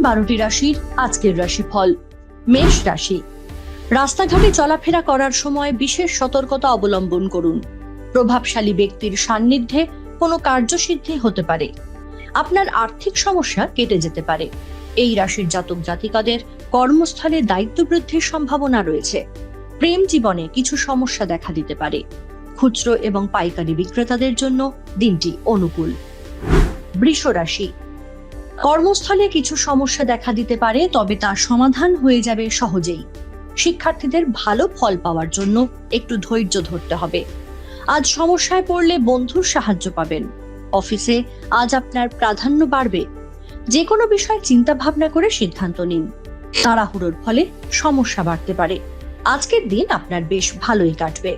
বারোটি রাশির আজকের রাশিফল, মেষ রাশি। রাস্তাঘাটে চলাফেরা করার সময় বিশেষ সতর্কতা অবলম্বন করুন। প্রভাবশালী ব্যক্তির সান্নিধ্যে কোনো কার্যসিদ্ধি হতে পারে। আপনার আর্থিক সমস্যা কেটে যেতে পারে। এই রাশির জাতক জাতিকাদের কর্মস্থলে দায়িত্ব বৃদ্ধির সম্ভাবনা রয়েছে। প্রেম জীবনে কিছু সমস্যা দেখা দিতে পারে। খুচরো এবং পাইকারি বিক্রেতাদের জন্য দিনটি অনুকূল। বৃষ রাশি কর্মস্থলে কিছু সমস্যা দেখা দিতে পারে, তবে তার সমাধান হয়ে যাবে সহজেই। শিক্ষার্থীদের ভালো ফল পাওয়ার জন্য একটু ধৈর্য ধরতে হবে। আজ সমস্যায় পড়লে বন্ধুর সাহায্য পাবেন। অফিসে আজ আপনার প্রাধান্য বাড়বে। যে কোনো বিষয়ে চিন্তা ভাবনা করে সিদ্ধান্ত নিন। তাড়াহুড়োর ফলে সমস্যা বাড়তে পারে। আজকের দিন আপনার বেশ ভালোই কাটবে।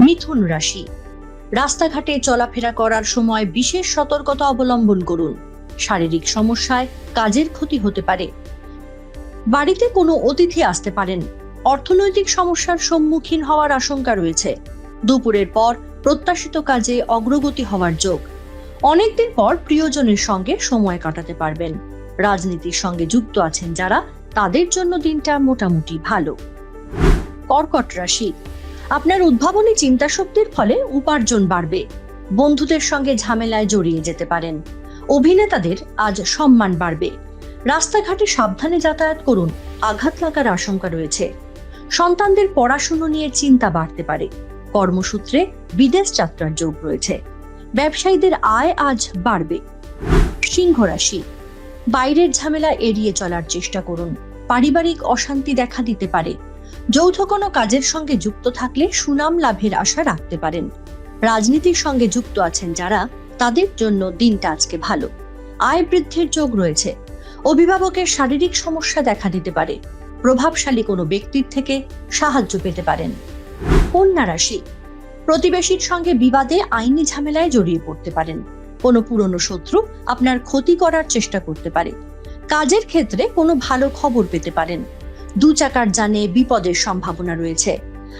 মিথুন রাশি। রাস্তাঘাটে চলাফেরা করার সময় বিশেষ সতর্কতা অবলম্বন করুন। শারীরিক সমস্যায় কাজের ক্ষতি হতে পারে। বাড়িতে কোনো অতিথি আসতে পারেন। অর্থনৈতিক সমস্যার সম্মুখীন হওয়ার আশঙ্কা রয়েছে। দুপুরের পর প্রত্যাশিত কাজে অগ্রগতি হওয়ার যোগ। অনেকদিন পর প্রিয়জনের সঙ্গে সময় কাটাতে পারবেন। রাজনীতির সঙ্গে যুক্ত আছেন যারা, তাদের জন্য দিনটা মোটামুটি ভালো। কর্কট রাশি। আপনার উদ্ভাবনী চিন্তা শক্তির ফলে উপার্জন বাড়বে। বন্ধুদের সঙ্গে ঝামেলায় জড়িয়ে যেতে পারেন। অভিনেতাদের আজ সম্মান বাড়বে। রাস্তাঘাটে সাবধানে যাতায়াত করুন, আঘাত লাগার আশঙ্কা রয়েছে। সন্তানদের পড়াশুনো নিয়ে চিন্তা বাড়তে পারে। কর্মসূত্রে বিদেশ যাত্রার যোগ রয়েছে। ব্যবসায়ীদের আয় আজ বাড়বে। সিংহ রাশি। বাইরের ঝামেলা এড়িয়ে চলার চেষ্টা করুন। পারিবারিক অশান্তি দেখা দিতে পারে। যৌথ কোনো কাজের সঙ্গে যুক্ত থাকলে সুনাম লাভের আশা রাখতে পারেন। রাজনীতির সঙ্গে যুক্ত আছেন যারা তাদের জন্য দিনটা আজকে ভালো। আয় বৃদ্ধির যোগ রয়েছে। অভিভাবকের শারীরিক সমস্যা দেখা দিতে পারে। প্রভাবশালী কোনো ব্যক্তির থেকে সাহায্য পেতে পারেন। কন্যা রাশি। প্রতিবেশীর সঙ্গে বিবাদে আইনি ঝামেলায় জড়িয়ে পড়তে পারেন। কোনো পুরনো শত্রু আপনার ক্ষতি করার চেষ্টা করতে পারে। কাজের ক্ষেত্রে কোনো ভালো খবর পেতে পারেন। দু চাকার যানে বিপদের সম্ভাবনা রয়েছে।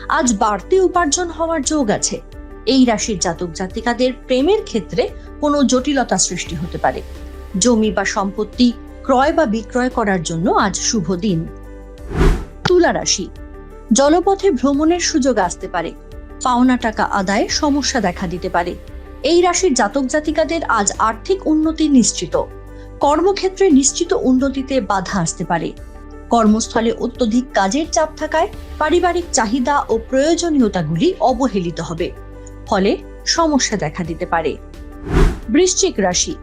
আজ বাড়তি উপার্জন হওয়ার যোগ আছে। এই রাশির জাতক জাতিকাদের প্রেমের ক্ষেত্রে কোনো জটিলতা সৃষ্টি হতে পারে। জমি বা সম্পত্তি ক্রয় বা বিক্রয় করার জন্য আজ শুভ দিন। তুলা রাশি। জলপথে ভ্রমণের সুযোগ আসতে পারে। পাওনা টাকা আদায়ে সমস্যা দেখা দিতে পারে। এই রাশির জাতক জাতিকাদের আজ আর্থিক উন্নতি নিশ্চিত। কর্মক্ষেত্রে নিশ্চিত উন্নতিতে বাধা আসতে পারে। কর্মস্থলে অত্যধিক কাজের চাপ থাকায় পারিবারিক চাহিদা ও প্রয়োজনীয়তাগুলি অবহেলিত হবে। ফলে সমস্যা দেখা দিতে পারে। বৃশ্চিক রাশি,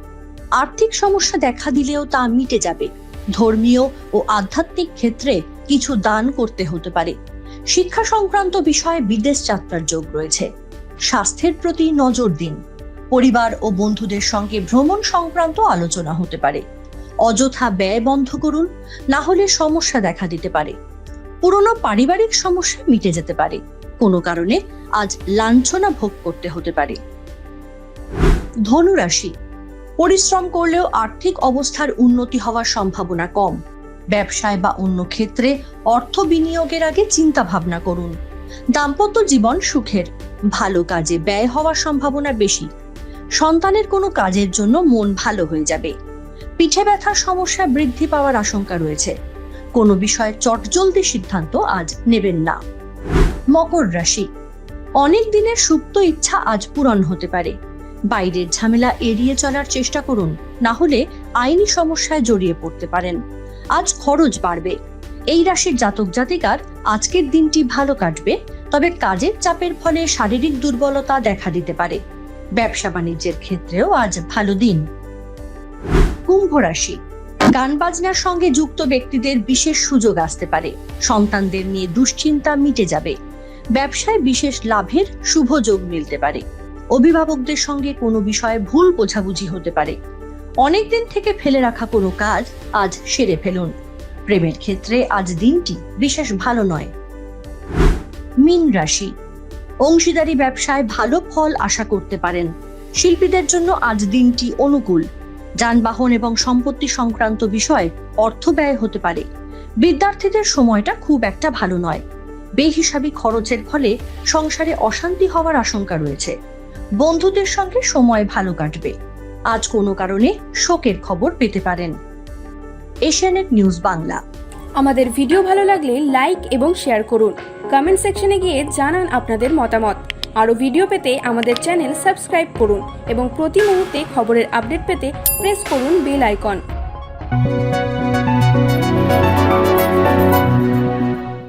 আর্থিক সমস্যা দেখা দিলেও তা মিটে যাবে। ধর্মীয় ও আধ্যাত্মিক ক্ষেত্রে কিছু দান করতে হতে পারে। শিক্ষা সংক্রান্ত বিষয়ে বিদেশ যাত্রার যোগ রয়েছে। স্বাস্থ্যের প্রতি নজর দিন। পরিবার ও বন্ধুদের সঙ্গে ভ্রমণ সংক্রান্ত আলোচনা হতে পারে। অযথা ব্যয় বন্ধ করুন, না হলে সমস্যা দেখা দিতে পারে। পুরনো পারিবারিক সমস্যা মিটে যেতে পারে। কোনো কারণে আজ লাঞ্ছনা ভোগ করতে হতে পারে। ধনুরাশি, পরিশ্রম করলেও আর্থিক অবস্থার উন্নতি হওয়ার সম্ভাবনা কম। ব্যবসায় বা অন্য ক্ষেত্রে অর্থ বিনিয়োগের আগে চিন্তা ভাবনা করুন। দাম্পত্য জীবন সুখের, ভালো কাজে ব্যয় হওয়ার সম্ভাবনা বেশি। সন্তানের কোনো কাজের জন্য মন ভালো হয়ে যাবে। পিঠে ব্যথার সমস্যা বৃদ্ধি পাওয়ার আশঙ্কা রয়েছে। কোনো বিষয়ে চটজলদি সিদ্ধান্ত আজ নেবেন না। মকর রাশি। অনেক দিনের সুপ্ত ইচ্ছা আজ পূরণ হতে পারে। বাইরের ঝামেলা এড়িয়ে চলার চেষ্টা করুন, না হলে আইনি সমস্যায় জড়িয়ে পড়তে পারেন। আজ খরচ বাড়বে। এই রাশির জাতক জাতিকার আজকের দিনটি ভালো কাটবে, তবে কাজের চাপের ফলে শারীরিক দুর্বলতা দেখা দিতে পারে। ব্যবসা বাণিজ্যের ক্ষেত্রেও আজ ভালো দিন। কুম্ভ রাশি। গান বাজনার সঙ্গে যুক্ত ব্যক্তিদের বিশেষ সুযোগ আসতে পারে। সন্তানদের নিয়ে দুশ্চিন্তা মিটে যাবে। ব্যবসায় বিশেষ লাভের শুভ যোগ মিলতে পারে। অভিভাবকদের সঙ্গে কোনো বিষয়ে ভুল বোঝাবুঝি হতে পারে। অনেকদিন থেকে ফেলে রাখা কোনো কাজ আজ সেরে ফেলুন। প্রেমের ক্ষেত্রে আজ দিনটি বিশেষ ভালো নয়। মিন রাশি। অংশীদারি ব্যবসায় ভালো ফল আশা করতে পারেন। শিল্পীদের জন্য আজ দিনটি অনুকূল। যানবাহন এবং সম্পত্তি সংক্রান্ত বিষয়ে অর্থ ব্যয় হতে পারে। বিদ্যার্থীদের সময়টা খুব একটা ভালো নয়। বেহিসাবি খরচের ফলে সংসারে অশান্তি হওয়ার আশঙ্কা রয়েছে। বন্ধুদের সঙ্গে সময় ভালো কাটবে। আজ কোনো কারণে শোকের খবর পেতে পারেন। Asianet news Bangla. আমাদের ভিডিও ভালো লাগলে লাইক এবং শেয়ার করুন। কমেন্ট সেকশনে গিয়ে জানান আপনাদের মতামত। আরও ভিডিও পেতে আমাদের চ্যানেল সাবস্ক্রাইব করুন এবং প্রতি মুহূর্তে খবরের আপডেট পেতে প্রেস করুন বেল আইকন।